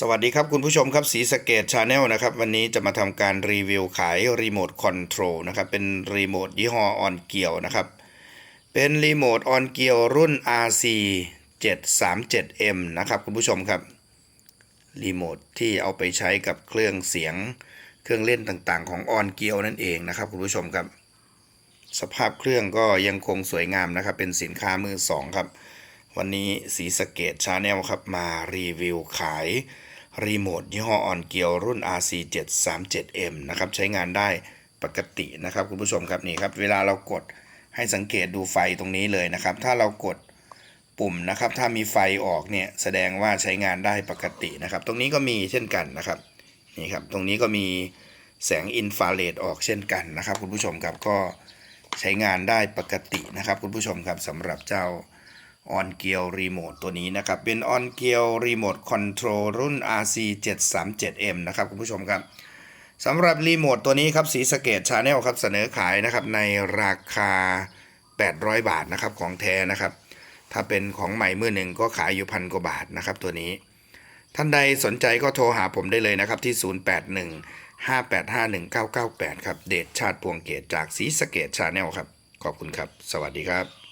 สวัสดีครับคุณผู้ชมครับสีสเกตชาแนลนะครับวันนี้จะมาทำการรีวิวขายรีโมทคอนโทรลนะครับเป็นรีโมทยี่ห้อออนเกียวนะครับเป็นรีโมทออนเกียวรุ่น RC 737M นะครับคุณผู้ชมครับรีโมทที่เอาไปใช้กับเครื่องเสียงเครื่องเล่นต่างๆ ของออนเกียวนั่นเองนะครับคุณผู้ชมครับ สภาพเครื่องก็ยังคงสวยงามนะครับเป็นสินค้ามือสองครับวันนี้สีสเกตชาแนลครับมารีวิวขาย รีโมทยี่ห้อออนเกียวรุ่น RC737M นะครับใช้งานได้ปกตินะครับคุณผู้ชมครับนี่ครับ เวลาเรากดให้สังเกตดูไฟตรงนี้เลยนะครับ ถ้าเรากดปุ่มนะครับ ถ้ามีไฟออกเนี่ยแสดงว่าใช้งานได้ปกตินะครับ ตรงนี้ก็มีเช่นกันนะครับนี่ครับ ตรงนี้ก็มีแสงอินฟราเรดออกเช่นกันนะครับ คุณผู้ชมครับก็ใช้งานได้ปกตินะครับ คุณผู้ชมครับสำหรับเจ้า ออนเกียวรีโมทตัวนี้นะครับ เป็นออนเกียวรีโมทคอนโทรลรุ่น RC737M นะครับคุณผู้ชมครับสำหรับรีโมทตัวนี้ครับสีสเกตชาแนลครับเสนอขายนะครับในราคา 800 บาทนะครับของแท้นะครับ ถ้าเป็นของใหม่มือหนึ่งก็ขายอยู่พันกว่าบาทนะครับตัวนี้ ท่านใดสนใจก็โทรหาผมได้เลยนะครับที่ 081 585 1998 ครับเดชชาติพวงเกตจากสีสเกตชาแนลครับ ขอบคุณครับ สวัสดีครับ